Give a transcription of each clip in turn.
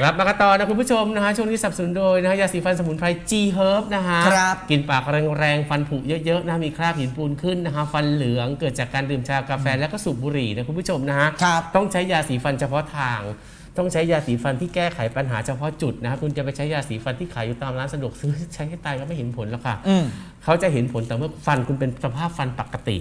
กลับมากันต่อนะคุณผู้ชมนะฮะช่วงนี้สนับสนุนโดยนะฮะยาสีฟันสมุนไพร G Herb นะฮะครับกินปากแรงๆ ฟันผุเยอะๆนะมีคราบหินปูนขึ้นนะฮะฟันเหลืองเกิดจากการดื่มชากาแฟแล้วก็สูบบุหรี่นะคุณผู้ชมนะฮะครับต้องใช้ยาสีฟันเฉพาะทาง ต้องใช้ยาสีฟันที่แก้ไขปัญหาเฉพาะจุดนะครับคุณจะไปใช้ยาสีฟันที่ขายอยู่ตามร้านสะดวกซื้อใช้ให้ตายก็ไม่เห็นผลหรอกค่ะอืม เขาจะเห็นผลแต่เมื่อฟันคุณเป็นสภาพฟันปกติ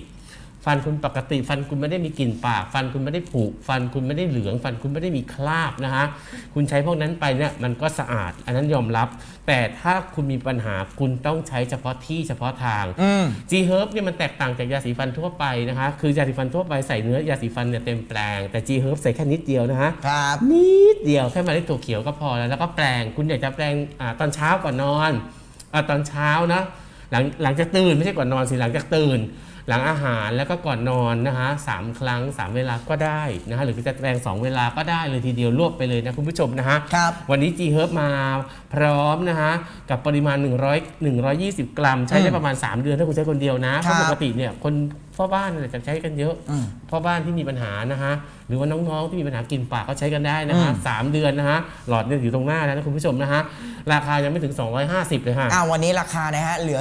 ฟันคุณปกติ ฟันคุณไม่ได้มีกลิ่นปาก ฟันคุณไม่ได้ผุฟันคุณไม่ได้เหลือง ฟันคุณไม่ได้มีคราบนะฮะคุณใช้พวกนั้นไปเนี่ยมันก็สะอาด อันนั้นยอมรับ แต่ถ้าคุณมีปัญหาคุณต้องใช้เฉพาะที่เฉพาะทางอืม G Herb เนี่ยมันแตกต่างจากยาสีฟันทั่วไปนะคะคือยาสีฟันทั่วไปใส่เนื้อยาสีฟันเนี่ยเต็มแปลงแต่ G Herb ใส่แค่นิดเดียวนะฮะครับนิดเดียวแค่เมาเล็ดถั่วเขียวก็พอแล้วแล้วก็แปลงคุณอยากจะแปลงอาตอนเช้าก่อนนอนอาตอนเช้านะหลังหลังจากตื่นไม่ใช่ก่อนนอนสิหลังจากตื่น หลังอาหารแล้วก็ก่อนนอนนะคะสามครั้งสามเวลาก็ได้นะคะหรือจะแปลงสองเวลาก็ได้เลยทีเดียวรวบไปเลยนะคุณผู้ชมนะฮะครับวันนี้ G Herb มาพร้อมนะฮะกับปริมาณ 100 120 กรัม ใช้ได้ประมาณ 3 เดือนถ้าคุณใช้คนเดียวนะเพครับราะปกติเนี่ยคน พ่อบ้านเนี่ยจะใช้กันเยอะ อืม พ่อบ้านที่มีปัญหานะฮะ หรือว่าน้องๆที่มีปัญหากินปากก็ใช้กันได้นะฮะอืมสามเดือนนะฮะ หลอดเนี่ยอยู่ตรงหน้าแล้วนะคุณผู้ชมนะฮะ ราคายังไม่ถึง 250 เลยฮะ อ่าวันนี้ราคานะฮะเหลือ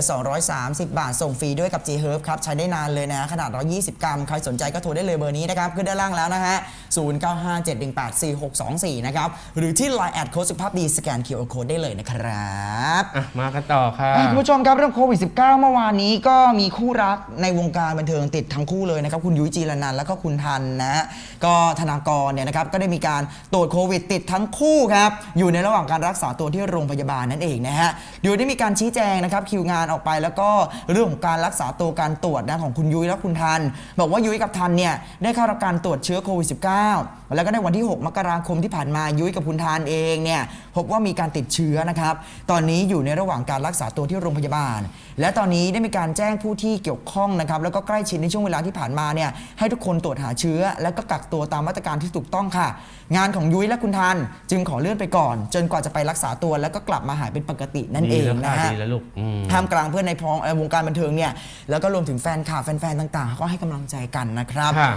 230 บาท ส่งฟรีด้วยกับ G Herb ครับ ใช้ได้นานเลยนะฮะขนาด 120 กรัม ใครสนใจก็โทรได้เลยเบอร์นี้นะครับ ขึ้นด้านล่างแล้วนะฮะ 0957184624 นะครับ หรือที่ Line แอดโค้ดสุขภาพดี สแกน QR Code ได้เลยนะครับอะ มากันต่อค่ะ อะคุณผู้ชมครับเรื่องโควิด -19 เมื่อวานนี้ก็มีคู่รักในวงการบันเทิงติดทั้งคู่เลยนะครับคุณยุ้ยจีรนันท์แล้วก็คุณทันนะฮะก็ธนากรเนี่ยนะครับก็ได้มีการตรวจโควิดติดทั้งคู่ครับอยู่ในระหว่างการรักษาตัวที่โรงพยาบาลนั่นเองนะฮะโดยได้มีการชี้แจงนะครับคิวงานออกไปแล้วก็เรื่องของการรักษาตัวการตรวจนะของคุณยุ้ยและคุณทัน บอกว่ายุ้ยกับทันเนี่ยได้เข้ารับการตรวจเชื้อโควิด -19 แล้วก็ในวันที่ 6 มกราคมที่ผ่านมายุ้ยกับคุณทานเองเนี่ยพบว่ามีการติดเชื้อนะครับ ตอนนี้อยู่ในระหว่างการรักษาตัวที่โรงพยาบาล และตอนนี้ได้มีการแจ้งผู้ที่เกี่ยวข้องนะครับแล้วก็ใกล้ชิดในช่วงเวลาที่ผ่านมาเนี่ยให้ทุกคนตรวจหาเชื้อ แล้วก็กักตัวตามมาตรการที่ถูกต้องค่ะ งานของยุ้ยและคุณทันจึงขอเลื่อนไปก่อน จนกว่าจะไปรักษาตัวแล้วก็กลับมาหายเป็นปกตินั่นเองดีแล้วนะค่ะฮะดีแล้วลูกอืมท่ามกลางเพื่อนในพ้องเอ่อวงการบันเทิงเนี่ยแล้วก็รวมถึงแฟนข่าวแฟนๆต่างๆ ก็ให้กำลังใจกันนะครับค่ะ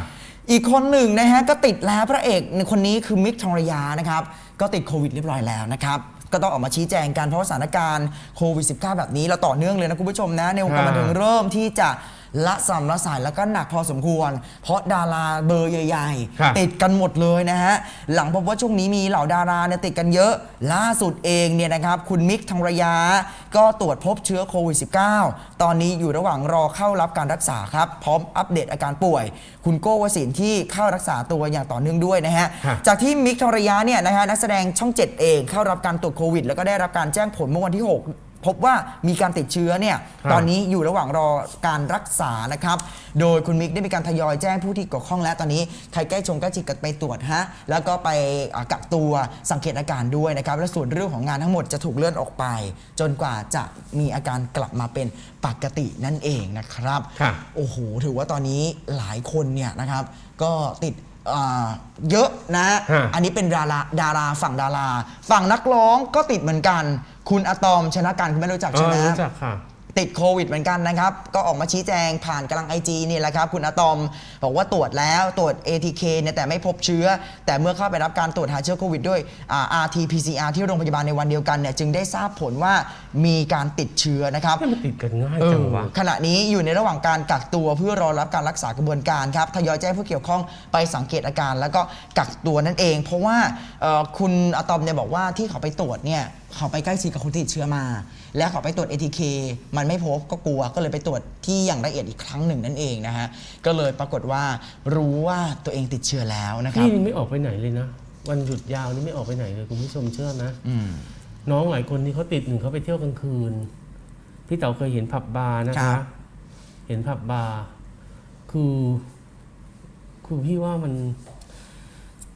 อีกคนหนึ่งนะฮะก็ติดแล้วพระเอกในคนนี้คือมิกทองระยานะครับก็ติดโควิดเรียบร้อยแล้วนะครับก็ต้องออกมาชี้แจงกันเพราะว่าสถานการณ์โควิด -19 แบบนี้เราต่อเนื่องเลยนะคุณผู้ชมนะในวงการบันเทิงเริ่มที่จะ ละสำละสายแล้วก็หนักพอสมควร เพราะดาราเบอร์ใหญ่ ครับ ๆ ติดกันหมดเลยนะฮะ หลังพบว่าช่วงนี้มีเหล่าดาราเนี่ยติดกันเยอะ ล่าสุดเองเนี่ยนะครับ คุณมิกทองระยาก็ตรวจพบเชื้อโควิด -19 ตอนนี้อยู่ระหว่างรอเข้ารับการรักษาครับ พร้อมอัปเดตอาการป่วย คุณโก้วสินทร์ที่เข้ารักษาตัวอย่างต่อเนื่องด้วยนะฮะฮะจากที่มิกทองระยาเนี่ยนะฮะนักแสดงช่อง 7 เองเข้ารับการตรวจโควิด แล้วก็ได้รับการแจ้งผลเมื่อวันที่ 6 พบว่ามีการติดเชื้อเนี่ยครับตอนนี้อยู่ระหว่างรอการรักษานะครับ โดยคุณมิกได้มีการทยอยแจ้งผู้ที่เกี่ยวข้องแล้วตอนนี้ใครใกล้ชงใกล้ชิดกันไปตรวจฮะแล้วก็ไปอ่ากักตัวสังเกตอาการด้วยนะครับ และส่วนเรื่องของงานทั้งหมดจะถูกเลื่อนออกไป จนกว่าจะมีอาการกลับมาเป็นปกตินั่นเองนะครับค่ะโอ้โหถือว่าตอนนี้หลายคนเนี่ยนะครับ ก็ติด อ่าเยอะนะ ฮะ อันนี้เป็นดาราดาราฝั่งดารา ฝั่งนักร้องก็ติดเหมือนกัน คุณอะตอมชนะการคุณไม่รู้จักเอใช่ไหมอรู้จักค่ะ ติดโควิดเหมือนกันนะครับ ก็ออกมาชี้แจงผ่านกำลังไอจีนี่แหละครับ คุณอะตอม บอกว่าตรวจแล้วตรวจ ATK เนี่ยแต่ไม่พบเชื้อ แต่เมื่อเข้าไปรับการตรวจหาเชื้อโควิดด้วยอ่า RT-PCR ที่โรงพยาบาลในวันเดียวกันเนี่ยจึงได้ทราบผลว่ามีการติดเชื้อนะครับนี่มันติดกันง่ายเอจัองวะขณะนี้อยู่ในระหว่างการกักตัวเพื่อรอรับการรักษากระบวนการครับทยอยแจ้งผู้เกี่ยวข้องไปสังเกตอาการ แล้วก็กักตัวนั่นเอง เพราะว่าเอ่อคุณอะตอมเนี่ยบอกว่าที่เขาไปตรวจเนี่ยเขาไปใกล้ชิดกับคนที่ติดเชื้อมา แล้วเขาไปตรวจ ATK มันไม่พบก็กลัวก็เลยไปตรวจที่อย่างละเอียดอีกครั้งหนึ่งนั่นเองนะฮะก็เลยปรากฏว่ารู้ว่าตัวเองติดเชื้อแล้วนะครับพี่นี่ไม่ออกไปไหนเลยนะ วันหยุดยาวนี่ไม่ออกไปไหนเลยคุณผู้ชมเชื่อไหมอืมน้องหลายคนนี่เขาติดหนึ่งเขาไปเที่ยวกลางคืน พี่เต๋าเคยเห็นผับบาร์นะครัคะ บ เห็นผับบาร์คือ คือพี่ว่ามัน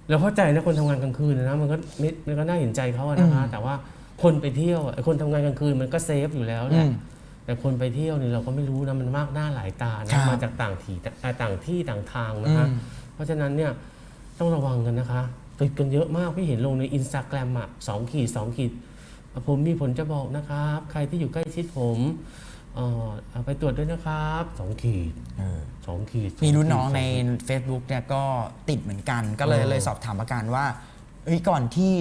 เราเข้าใจนะคนทำงานกลางคืนนะมันก็ไม่มันก็น่าเห็นใจเขาอะนะคะ แต่ว่าคนไปเที่ยวอะไอ้คนทำงานกลางคืนมันก็เซฟอยู่แล้วแหอืละม แต่คนไปเที่ยวเนี่ยเราก็ไม่รู้นะมันมากหน้าหลายตาครันะบมาจากต่างที่อ่าต่างที่ต่างทางนะคะอืมเพราะฉะนั้นเนี่ยต้องระวังกันนะคะติดกันเยอะมากพี่เห็นลงในอินสตาแกรมอะสองขีดสองขีดอะผมมีผลจะบอกนะครับ ใครที่อยู่ใกล้ชิดผมเอ่อเอาไปตรวจด้วยนะครับสองขีดเออสองขีด มีรุ่นน้องสขีดใน Facebook เนี่ยก็ติดเหมือนกัน ก็เลยเออเลยสอบถามอาการว่าเอ้ยก่อนที่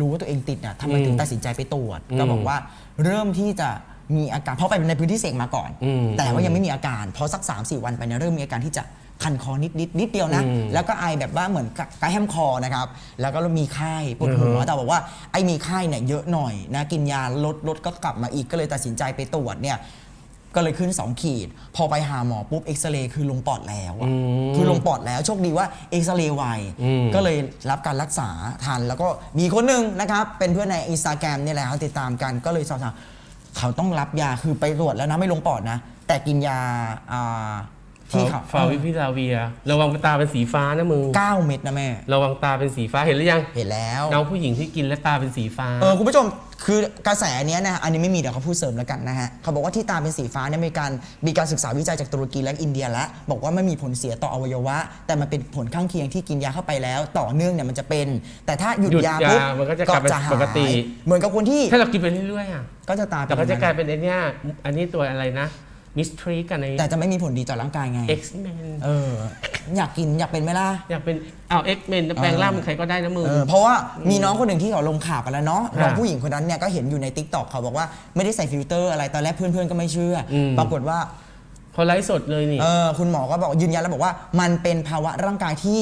รู้ว่าตัวเองติดอะทำไมอืมถึงตัดสินใจไปตรวจอืมก็บอกว่าเริ่มที่จะ มีอาการเพราะไปในพื้นที่เสี่ยงมาก่อน อืมแต่ว่ายังไม่มีอาการพอสัก 3 4 วันไปเนี่ยเริ่มมีอาการที่จะคันคอนิดนิดนิดเดียวนะ อืมแล้วก็ไอแบบว่าเหมือนกับกระแฮมคอนะครับแล้วก็มีไข้ปวดหัอืวอฮะแต่บอกว่าไอ้มีไข้เนี่ยเยอะหน่อยนะกินยาลดลดก็กลับมาอีกก็เลยตัดสินใจไปตรวจเนี่ยก็เลยขึ้น 2 ขีด พอไปหาหมอปุ๊บเอ็กซเรย์คือลงปอดแล้วอะอืม คือลงปอดแล้วโชคดีว่าเอ็กซเรย์ไว อืม ก็เลยรับการรักษาทันแล้วก็มีคนหนึ่งนะครับ เป็นเพื่อนในอินสตาแกรมนี่แหละครับติดตามกันก็เลยสอบถาม เขาต้องรับยาคือไปตรวจแล้วนะไม่ลงปอดนะ แต่กินยาอ่า ที่เขาฟาวิพิลาเวีย ระวังตาเป็นสีฟ้านะมึงเก้าเม็ดนะแม่ ระวังตาเป็นสีฟ้าเห็นหรือยังเห็นแล้วน้องผู้หญิงที่กินแล้วตาเป็นสีฟ้า เออคุณผู้ชมคือกระแสเนี้ยนะอันนี้ไม่มีเดี๋ยวเขาพูดเสริมแล้วกันนะฮะเขาบอกว่าที่ตาเป็นสีฟ้าเนี่ยมีการมีการศึกษาวิจัยจากตุรกีและอินเดียแล้วบอกว่าไม่มีผลเสียต่ออวัยวะ แต่มันเป็นผลข้างเคียงที่กินยาเข้าไปแล้ว ต่อเนื่องเนี่ยมันจะเป็น แต่ถ้าหยุดหยุดยายาปุ๊บมันก็จะกลับเป็นหายปกติเหมือนกับคนที่ถ้าเรากินไปเรื่อยๆอะก็จะตาแต่ก็จะอย่งกลายนั้นเป็นไอ้เนี้ยอันนี้ตัวอะไรนะ มิสทรีกันใน แต่จะไม่มีผลดีต่อร่างกายไง X-Men เออ อยากกินอยากเป็นไหมล่ะ อยากเป็นอ้าว X-Men แปลงร่างเป็นใครก็ได้นะมึง เออเพราะว่ามีน้องคนหนึ่งที่เขาลงข่าวไปแล้วเนาะค่ะน้องผู้หญิงคนนั้นเนี่ยก็เห็นอยู่ใน t ิ k t o k เขาบอกว่าไม่ได้ใส่ฟิลเตอร์อะไรตอนแรกเพื่อนๆก็ไม่เชื่ออม ปรากฏว่า เขาไลฟ์สดเลยนี่ เออคุณหมอก็บอกยืนยันแล้วบอกว่ามันเป็นภาวะร่างกายที่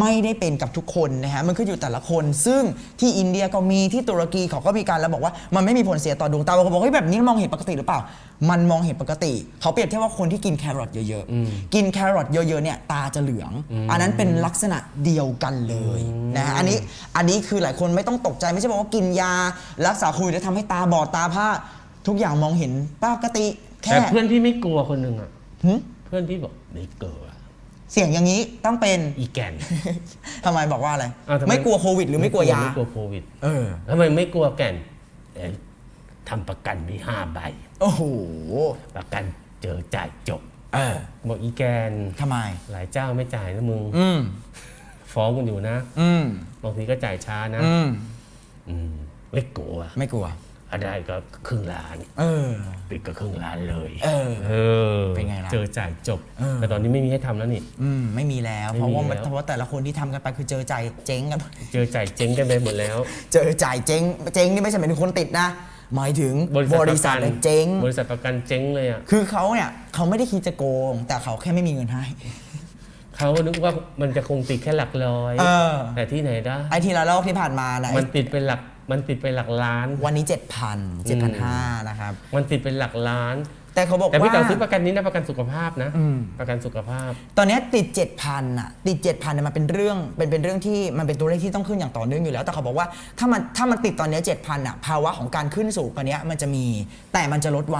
ไม่ได้เป็นกับทุกคนนะฮะมันขึ้นอยู่แต่ละคน ซึ่งที่อินเดียก็มีที่ตุรกีเขาก็มีการแล้วบอกว่ามันไม่มีผลเสียต่อดวงตาบางคนบอกเฮ้ยแบบนี้มองเห็นปกติหรือเปล่า มันมองเห็นปกติ เขาเปรียบเทียบว่าคนที่กินแครอทเยอะๆ กินแครอทเยอะๆเนี่ยตาจะเหลือง อันนั้นเป็นลักษณะเดียวกันเลยนะฮะอันนี้อันนี้คือหลายคนไม่ต้องตกใจไม่ใช่บอกว่ากินยา รักษาโควิดแล้วทำให้ตาบอดตาผ้า ทุกอย่างมองเห็นปกติแค่แต่เพื่อนพี่ไม่กลัวคนหนึ่งอะ หึเพื่อนพี่บอกไม่กลัวเสียงอย่างนี้ต้องเป็น อีแกน ทำไมบอกว่าอะไร อ้าวทำไม ไม่กลัวโควิด หรือไม่กลัวยา ไม่กลัวโควิดเออ ทำไมไม่กลัวแกนเอ๊ะ ทำประกันมีห้าใบ โอ้โหประกันเจอจ่ายจบเออบอกอีแกนทำไม หลายเจ้าไม่จ่ายนะมึง อืมฟ้องกันอยู่นะอืมบางทีก็จ่ายช้านะ อืมอืมไม่กลัวไม่กลัว อะไรก็ครึ่งล้านเออ ปิดก็ครึ่งล้านเลยเออ เออเป็นไงล่ะเจอจ่ายจบ เออ แต่ตอนนี้ไม่มีให้ทำแล้วนี่ อืมไม่มีแล้ว ไม่เพราะว่ามีมันแล้ว เพราะว่าแต่ละคนที่ทำกันไปคือเจอจ่ายเจ๊งกัน เจอจ่ายเจ๊งกันไปหมดแล้ว เจอจ่ายเจ๊ง เจ๊งนี่ไม่ใช่หมายถึงคนติดนะ หมายถึงบริษัทบประริษักัทนเนี่ยเจ๊ง บริษัทประกันเจ๊งเลยอะคือเขาเนี่ยเขาไม่ได้คิดจะโกง แต่เขาแค่ไม่มีเงินให้ เขานึกว่ามันจะคงติดแค่หลักร้อย เออ แต่ที่ไหนได้ไอทีละลอกที่ผ่านมานะมันติดเป็นหลัก มันติดเป็นหลักล้าน วันนี้ 7,000 7,500นะครับ มันติดเป็นหลักล้าน แต่เขาบอกแต่พี่ว่า เต๋าซื้อประกันนี้นะประกันสุขภาพนะอืม ประกันสุขภาพ ตอนเนี้ยติด 7,000อะติด 7,000เนี่ยมันเป็นเรื่องเป็นเป็นเรื่องที่มันเป็นตัวเลขที่ต้องขึ้นอย่างต่อเนื่องอยู่แล้ว แต่เขาบอกว่าถ้ามันถ้ามันติดตอนเนี้ย7,000อะภาวะของการขึ้นสู่กว่านี้มันจะมีแต่มันจะลดไว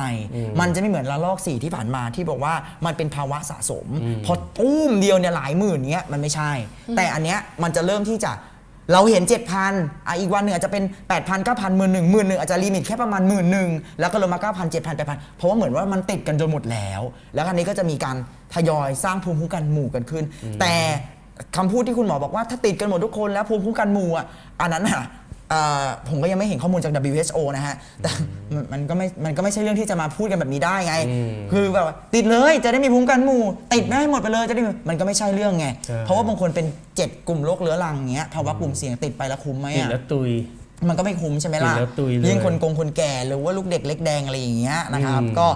มันจะไม่เหมือนระลอก4ที่ผ่านมาที่บอกว่ามันเป็นภาวะสะสม พอตุ้มเดียวเนี่ยหลายหมื่นเนี้ยมันไม่ใช่ แต่อันเนี้ยมันจะเริ่มที่จะ เราเห็น 7,000อะอีกวันหนึ่งอาจจะเป็น 8,000 9,000หมื่นหนึ่งหมื่นหนึ่งอาจจะลิมิตแค่ประมาณหมื่นหนึ่งแล้วก็ลงมา 9,000 7,000 8,000 เพราะว่าเหมือนว่ามันติดกันจนหมดแล้ว แล้วครั้นี้ก็จะมีการทยอยสร้างภูมิคุ้มกันหมู่กันขึ้น แต่คำพูดที่คุณหมอบอกว่าถ้าติดกันหมดทุกคนแล้วภูมิคุ้มกันหมู่อะอันนั้นอะ ผมก็ยังไม่เห็นข้อมูลจาก WHO นะฮะ แต่มันมันก็ไม่มันก็ไม่ใช่เรื่องที่จะมาพูดกันแบบนี้ได้ไงอืมคือแบบว่าติดเลยจะได้มีภูมิคุ้มกันหมู่ ติดไม่ให้หมดไปเลยจะได้มีมันก็ไม่ใช่เรื่องไงใช่เพราะว่าบางคนเป็นเจ็ดกลุ่มโรคเรื้อรังเงี้ยภาวะกลุ่มเสี่ยงติดไปแล้วคุ้มไหมติดอะแล้วตุยมันก็ไม่คุ้มใช่ไหมล่ะติดแล้วตุยเลยยิ่งคนกงคนแก่หรือว่าลูกเด็กเล็กแดงอะไรอย่างเงี้ยนะครับอืมก็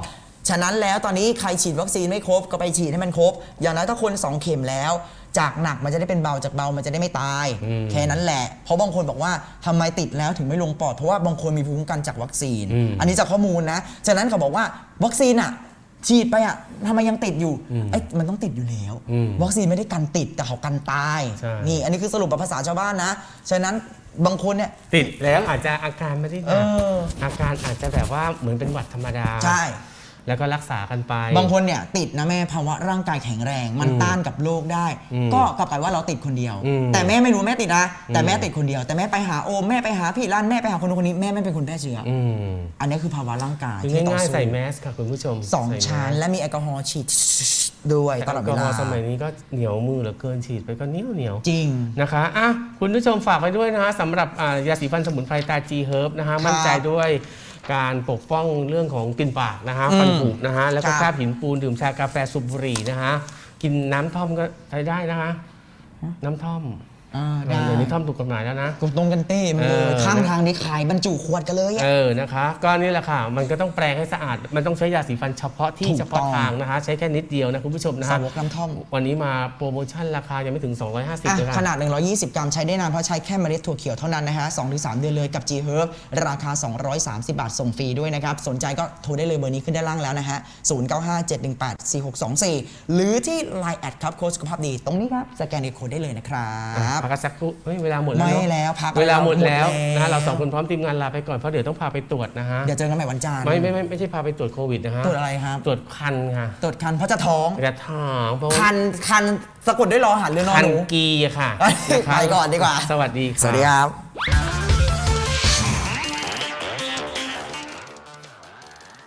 ฉะนั้นแล้วตอนนี้ใครฉีดวัคซีนไม่ครบก็ไปฉีดให้มันครบ อย่างน้อยถ้าคน 2 เข็มแล้ว จากหนักมันจะได้เป็นเบาจากเบามันจะได้ไม่ตายแค่นั้นแหละ เพราะบางคนบอกว่าทำไมติดแล้วถึงไม่ลงปอด เพราะว่าบางคนมีภูมิคุ้มกันจากวัคซีนอันนี้จากข้อมูลนะ ฉะนั้นเขาบอกว่าวัคซีนอะฉีดไปอะทำไมยังติดอยู่ไอ้ยมันต้องติดอยู่แล้ว อืมวัคซีนไม่ได้กันติดแต่เขากันตาย ใช่ นี่อันนี้คือสรุปแบบภาษาชาวบ้านนะ ฉะนั้นบางคนเนี่ย ติดแล้วอาจจะอาการไม่ได้หเอนักออาการอาจจะแบบว่าเหมือนเป็นหวัดธรรมดาใช่ แล้วก็รักษากันไป บางคนเนี่ยติดนะแม่ภาวะร่างกายแข็งแรง มันอืมต้านกับโรคได้ อืมก็กลับไปว่าเราติดคนเดียว อืมแต่แม่ไม่รู้แม่ติดนะแต่อืมแม่ติดคนเดียว แต่แม่ไปหาโอมแม่ไปหาพี่ลั่นแม่ไปหาคนนู้นคนนี้แม่ไม่เป็นคนแพร่เชื้อออืมอันนี้คือภาวะร่างกายคือที่ต่อง่ายๆสู้ใส่แมสค่ะคุณผู้ชมสองใแมสชั้นและมีแอลกอฮอล์ฉีดด้วยตลอดเวแอลกลาฮล์สมัยนี้ก็เหนียวมือเหลือเกินฉีดไปก็เหนียวเหนียวจริง นะคะอะคุณผู้ชมฝากไว้ด้วยนะฮะสำหรับอ่ายาสีฟันสมุนไพรตาจีเฮิร์บนะฮะ มั่นใจด้วย การปกป้องเรื่องของกลิ่นปากนะฮะอืมฟันผุนะฮะแล้วก็ครับคราบหินปูนดื่มชากาแฟสูบบุหรี่นะฮะกินน้ำท่อมก็ใช้ได้นะคะน้ำท่อม อ่าได้เดี๋ยวนี้ทำถูกกฎหมายแล้วนะ กดตรงกันเต้มาเลเอยอ ข้างทางนี้ขายบรรจุขวดกันเลยอะ เออนะคะก็นี่แหละค่ะ มันก็ต้องแปรงให้สะอาด มันต้องใช้ยาสีฟันเฉพาะที่ถูกเฉพาะต้อง ทางนะคะ ใช้แค่นิดเดียวนะคุณผู้ชมนะสาคะวกน้ำท่อมวันนี้มาโปรโมชั่นราคายังไม่ถึง 250อะเลยค่ะ ขนาด 120 กรัมใช้ได้นานเพราะใช้แค่เมล็ดถั่วเขียวเท่านั้นนะฮะ2-3 เดือนเลยกับ G Herb ราคา 230 บาทส่งฟรีด้วยนะครับ สนใจก็โทรได้เลยเบอร์นี้ขึ้นด้านล่างแล้วนะฮะ 0957184624 หรือที่ Line แอดครับโค้ชสุขภาพดี ตรงนี้ครับ สแกนดีโคดได้เลยนะครับพักกันสักครู่เฮ้ยเวลาหมดแล้วไม่เนอะแล้วพักเวลาหมดแล้วหมดแล้วนะฮะเราสองคนพร้อมทีมงานลาไปก่อนเพราะเดี๋ยวต้องพาไปตรวจนะฮะเดี๋ยวเจอกันใหม่วันจันทร์ไม่ไม่ไม่ไม่ใช่พาไปตรวจโควิดนะฮะตรวจอะไรครับตรวจคันค่ะตรวจคันเพราะจะท้องจะถามเพราะว่าคันคันสะกดด้วยรอหันหรือนอคันหนูกีอะค่ะเอ้ยะคะไปก่อนดีกว่า สวัสดีค่ะ สวัสดีครับ